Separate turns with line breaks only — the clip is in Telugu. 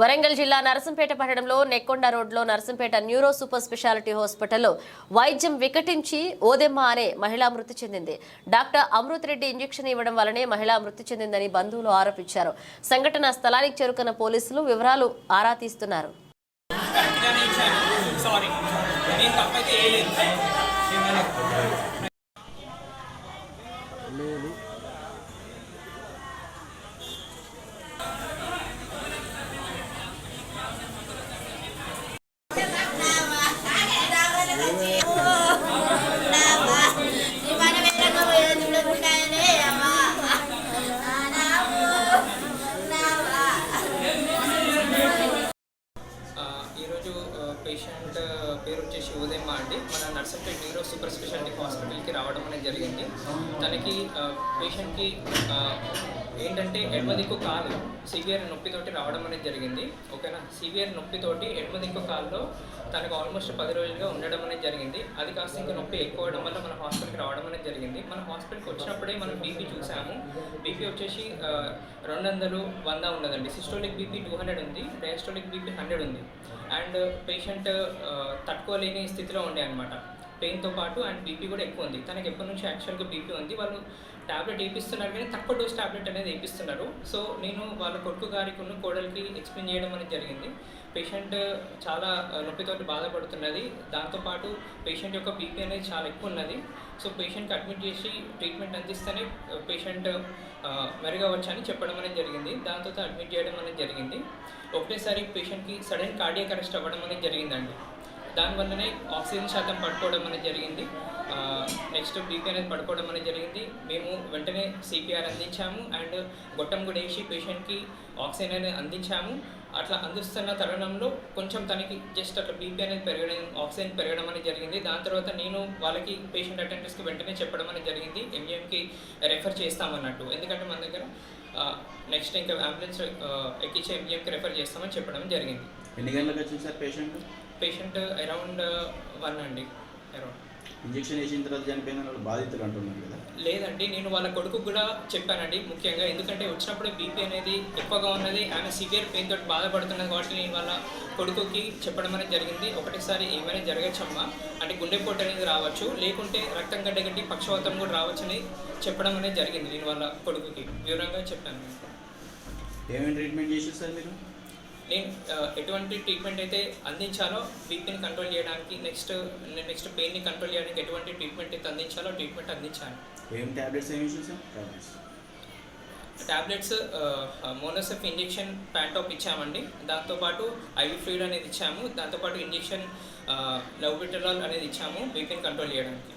వరంగల్ జిల్లా నరసంపేట పట్టణంలో నెక్కొండ రోడ్లో నరసంపేట న్యూరో సూపర్ స్పెషాలిటీ హాస్పిటల్లో వైద్యం వికటించి ఓదెమ్మ అనే మహిళ మృతి చెందింది. డాక్టర్ అమృత్ రెడ్డి ఇంజెక్షన్ ఇవ్వడం వల్లనే మహిళ మృతి చెందిందని బంధువులు ఆరోపించారు. సంఘటన స్థలానికి చేరుకున్న పోలీసులు వివరాలు ఆరా తీస్తున్నారు.
నేను పేషెంట్ పేరు వచ్చేసి ఉదయమ్మ అండి. మన నర్సంపేట న్యూరో సూపర్ స్పెషాలిటీ హాస్పిటల్కి రావడం అనేది జరిగింది. తనకి పేషెంట్కి ఏంటంటే ఎడమ దిక్కు కాలు సివియర్ నొప్పితోటి రావడం అనేది జరిగింది. ఓకేనా? సివియర్ నొప్పితోటి ఎడమ దిక్కు కాల్లో తనకు ఆల్మోస్ట్ పది రోజులుగా ఉండడం అనేది జరిగింది. అది కాస్త ఇంకా నొప్పి ఎక్కువ అవడం వల్ల మన హాస్పిటల్కి రావడం అనేది జరిగింది. మన హాస్పిటల్కి వచ్చినప్పుడే మనం బీపీ చూసాము. బీపీ వచ్చేసి రెండు వందలు వంద ఉన్నదండి. సిస్టోలిక్ బీపీ టూ హండ్రెడ్ ఉంది. డయాస్టోలిక్ బీపీ హండ్రెడ్ ఉంది. అండ్ పేషెంట్ తట్టుకోలేని స్థితిలో ఉండే అనమాట పెయిన్తో పాటు అండ్ బీపీ కూడా ఎక్కువ ఉంది. తనకి ఎప్పటి నుంచి యాక్చువల్గా బీపీ ఉంది. వాళ్ళు టాబ్లెట్ వేపిస్తున్నారు కానీ తక్కువ డోస్ టాబ్లెట్ అనేది వేపిస్తున్నారు. సో నేను వాళ్ళ కొడుకు గారికి ఉన్న కోడలికి ఎక్స్ప్లెయిన్ చేయడం అనేది జరిగింది. పేషెంట్ చాలా నొప్పితో నొప్పితోటి బాధపడుతున్నది. దాంతోపాటు పేషెంట్ యొక్క బీపీ అనేది చాలా ఎక్కువ ఉన్నది. సో పేషెంట్కి అడ్మిట్ చేసి ట్రీట్మెంట్ అందిస్తేనే పేషెంట్ మెరుగవచ్చని చెప్పడం అనేది జరిగింది. దాంతో అడ్మిట్ చేయడం అనేది జరిగింది. ఒకటేసారి పేషెంట్కి సడన్ కార్డియక్ అరెస్ట్ అవ్వడం అనేది జరిగిందండి. దానివల్లనే ఆక్సిజన్ శాతం పడుకోవడం అనేది జరిగింది. నెక్స్ట్ బీపీ అనేది పడుకోవడం అనేది జరిగింది. మేము వెంటనే సిపిఆర్ అందించాము అండ్ గొట్టం కూడా వేసి పేషెంట్కి ఆక్సిజన్ అనేది అందించాము. అట్లా అందిస్తున్న తరుణంలో కొంచెం తనకి జస్ట్ అట్లా బీపీ అనేది పెరగడం ఆక్సిజన్ పెరగడం అనేది జరిగింది. దాని తర్వాత నేను వాళ్ళకి పేషెంట్ అటెండర్స్కి వెంటనే చెప్పడం అనేది జరిగింది. ఎంజిఎంకి రెఫర్ చేస్తామన్నట్టు ఎందుకంటే మన దగ్గర నెక్స్ట్ ఇంకా అంబులెన్స్ ఎక్కించి ఎంజిఎంకి రెఫర్ చేస్తామని చెప్పడం జరిగింది.
ఎన్ని గంటలకు వచ్చింది sir patient?
Patient around one అండి. అరౌండ్.
ఇంజెక్షన్ వేసిన తర్వాత చనిపోయిన వాళ్ళు బాధితులు అంటున్నారు కదా.
లేదండి నేను వాళ్ళ కొడుకు కూడా చెప్పానండి ముఖ్యంగా. ఎందుకంటే వచ్చినప్పుడు బీపీ అనేది ఎక్కువగా ఉన్నది ఆమె సివియర్ పెయిన్ తోటి బాధపడుతున్నది కాబట్టి నేను వాళ్ళ కొడుకుకి చెప్పడం అనేది జరిగింది. ఒకటేసారి ఏమైనా జరగచ్చమ్మా అంటే గుండెపోటు అనేది రావచ్చు. లేకుంటే రక్తం గడ్డగట్టి పక్షవాతం కూడా రావచ్చని చెప్పడం అనేది జరిగింది నేను వాళ్ళ కొడుకుకి. వివరంగా చెప్పాను.
ఏమేమి ట్రీట్మెంట్ చేసారు సార్ మీరు?
నేను ఎటువంటి ట్రీట్మెంట్ అయితే అందించాలో బీపీని కంట్రోల్ చేయడానికి నెక్స్ట్ నెక్స్ట్ పెయిన్ని కంట్రోల్ చేయడానికి ఎటువంటి ట్రీట్మెంట్ అయితే అందించాలో ట్రీట్మెంట్ అందించాను
ఏం ట్యాబ్లెట్స్ ఏమి tablets
tablets Monocef injection Pantop ఇచ్చామండి. దాంతోపాటు ఐవి ఫ్లూయిడ్ అనేది ఇచ్చాము. దాంతోపాటు ఇంజెక్షన్ లవ్ అనేది ఇచ్చాము బీపీని కంట్రోల్ చేయడానికి.